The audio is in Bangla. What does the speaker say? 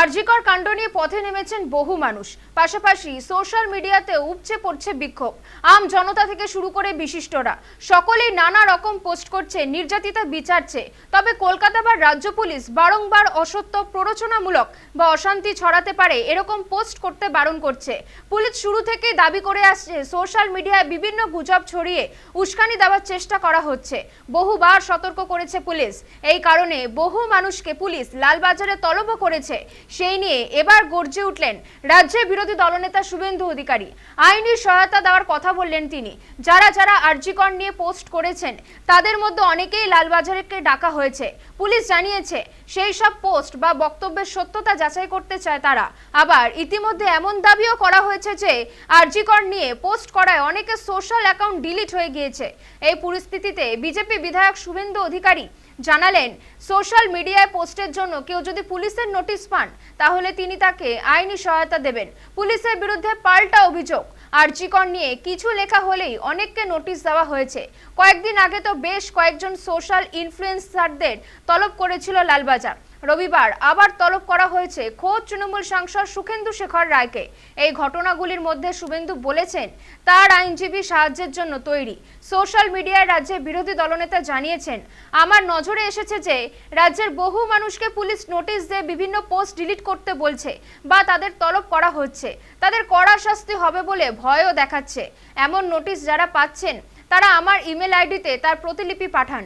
আরজিকর কাণ্ড নিয়ে পথে নেমেছেন বহু মানুষ। পাশাপাশি সোশ্যাল মিডিয়াতে উপচে পড়ছে বিক্ষোভ। আম জনতা থেকে শুরু করে বিশিষ্টরা। সকলেই নানা রকম পোস্ট করছে, নির্যাতিতা বিচারছে তবে কলকাতা বা রাজ্য পুলিশ বারংবার অসত্য প্ররোচনামূলক বা অশান্তি ছড়াতে পারে এরকম পোস্ট করতে বারণ করছে। পুলিশ শুরু থেকেই দাবি করে আসছে, সোশ্যাল মিডিয়ায় বিভিন্ন গুজব ছড়িয়ে উস্কানি দেওয়ার চেষ্টা করা হচ্ছে। বহুবার সতর্ক করেছে পুলিশ। এই কারণে বহু মানুষকে পুলিশ লালবাজারে তলব করেছে। সেই নিয়ে এবার গর্জে উঠলেন রাজ্যের বিরোধী দলনেতা শুভেন্দু অধিকারী। আইনি সহায়তা দেওয়ার কথা বললেন তিনি। যারা যারা আরজিকর নিয়ে পোস্ট করেছেন, তাদের মধ্যে অনেকেই লালবাজারকে ডাকা হয়েছে। পুলিশ জানিয়েছে, সেই সব পোস্ট বা বক্তব্যের সত্যতা যাচাই করতে চায় তারা। আবার ইতিমধ্যে এমন দাবিও করা হয়েছে যে, আরজিকর নিয়ে পোস্ট করায় অনেকে সোশ্যাল অ্যাকাউন্ট ডিলিট হয়ে গিয়েছে। এই পরিস্থিতিতে বিজেপি বিধায়ক শুভেন্দু অধিকারী জানালেন, সোশ্যাল মিডিয়ায় পোস্টের জন্য কেউ যদি পুলিশের নোটিশ পান, তাহলে তিনি তাকে আইনি সহায়তা দেবেন। পুলিশের বিরুদ্ধে পাল্টা অভিযোগ, আর্জিকর নিয়ে কিছু লেখা হলেই অনেককে নোটিশ দেওয়া হয়েছে। কয়েকদিন আগে তো বেশ কয়েকজন সোশ্যাল ইনফ্লুয়েন্সারদের তলব করেছিল লালবাজার। রবিবার আবার তলব করা হয়েছে। খোদ তৃণমূল সাংসদ সুখেন্দু শেখর রায়কে। এই ঘটনাগুলির মধ্যে শুভেন্দু বলেছেন, তার আইনজীবী সাহায্যের জন্য তৈরি। সোশ্যাল মিডিয়ায় রাজ্যে বিরোধী দলনেতা জানিয়েছেন, আমার নজরে এসেছে যে, রাজ্যের বহু মানুষকে পুলিশ নোটিশ দিয়ে বিভিন্ন পোস্ট ডিলিট করতে বলছে বা তাদের তলব করা হচ্ছে। তাদের কড়া শাস্তি হবে বলে ভয়ও দেখাচ্ছে। এমন নোটিশ যারা পাচ্ছেন, তারা আমার ইমেল আইডিতে তার প্রতিলিপি পাঠান।